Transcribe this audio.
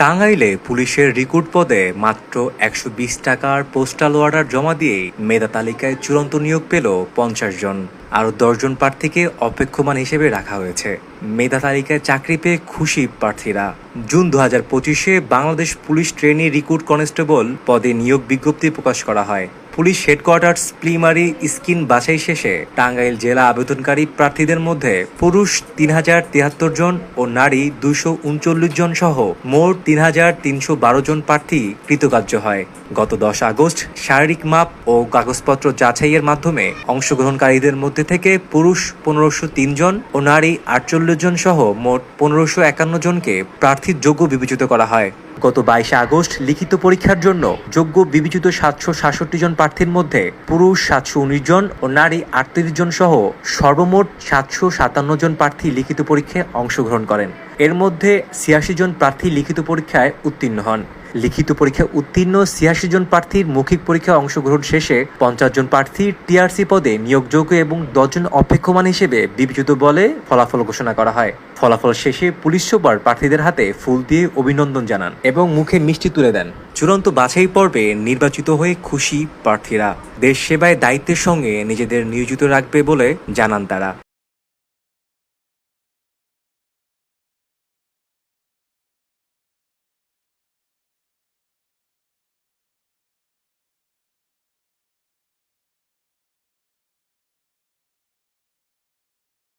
টাঙ্গাইলে পুলিশের রিক্রুট পদে মাত্র একশো বিশ টাকার পোস্টাল অর্ডার জমা দিয়েই মেধা তালিকায় চূড়ান্ত নিয়োগ পেল পঞ্চাশ জন। আরও দশজন প্রার্থীকে অপেক্ষমান হিসেবে রাখা হয়েছে। মেধা তালিকায় চাকরি পেয়ে খুশি প্রার্থীরা। জুন দু হাজার পঁচিশে Bangladesh police trainee recruit constable পদে নিয়োগ বিজ্ঞপ্তি প্রকাশ করা হয়। পুলিশ হেডকোয়ার্টার্স প্রিমারি স্কিন বাছাই শেষে টাঙ্গাইল জেলা আবেদনকারী প্রার্থীদের মধ্যে পুরুষ তিন হাজার তিয়াত্তর জন ও নারী দুশো উনচল্লিশ জন সহ মোট তিন হাজার তিনশো বারো জন প্রার্থী কৃতকার্য হয়। গত দশ আগস্ট শারীরিক মাপ ও কাগজপত্র যাচাইয়ের মাধ্যমে অংশগ্রহণকারীদের মধ্যে থেকে পুরুষ পনেরোশো তিন জন ও নারী আটচল্লিশ জন সহ মোট পনেরোশো একান্ন জনকে প্রার্থীর যোগ্য বিবেচিত করা হয়। গত বাইশে আগস্ট লিখিত পরীক্ষার জন্য যোগ্য বিবেচিত সাতশো সাতষট্টি জন প্রার্থীর মধ্যে পুরুষ সাতশো উনিশ জন ও নারী আটত্রিশ জন সহ সর্বমোট সাতশো সাতান্ন জন প্রার্থী লিখিত পরীক্ষায় অংশগ্রহণ করেন। এর মধ্যে ছিয়াশি জন প্রার্থী লিখিত পরীক্ষায় উত্তীর্ণ হন। লিখিত পরীক্ষায় উত্তীর্ণ ছিয়াশি জন প্রার্থীর মৌখিক পরীক্ষায় অংশগ্রহণ শেষে পঞ্চাশ জন প্রার্থী টিআরসি পদে নিয়োগযোগ্য এবং দশজন অপেক্ষমান হিসেবে বিবেচিত বলে ফলাফল ঘোষণা করা হয়। ফলাফল শেষে পুলিশ সুপার প্রার্থীদের হাতে ফুল দিয়ে অভিনন্দন জানান এবং মুখে মিষ্টি তুলে দেন। চূড়ান্ত বাছাই পর্বে নির্বাচিত হয়ে খুশি প্রার্থীরা। দেশ সেবায় দায়িত্বের সঙ্গে নিজেদের নিয়োজিত রাখবে বলে জানান তারা।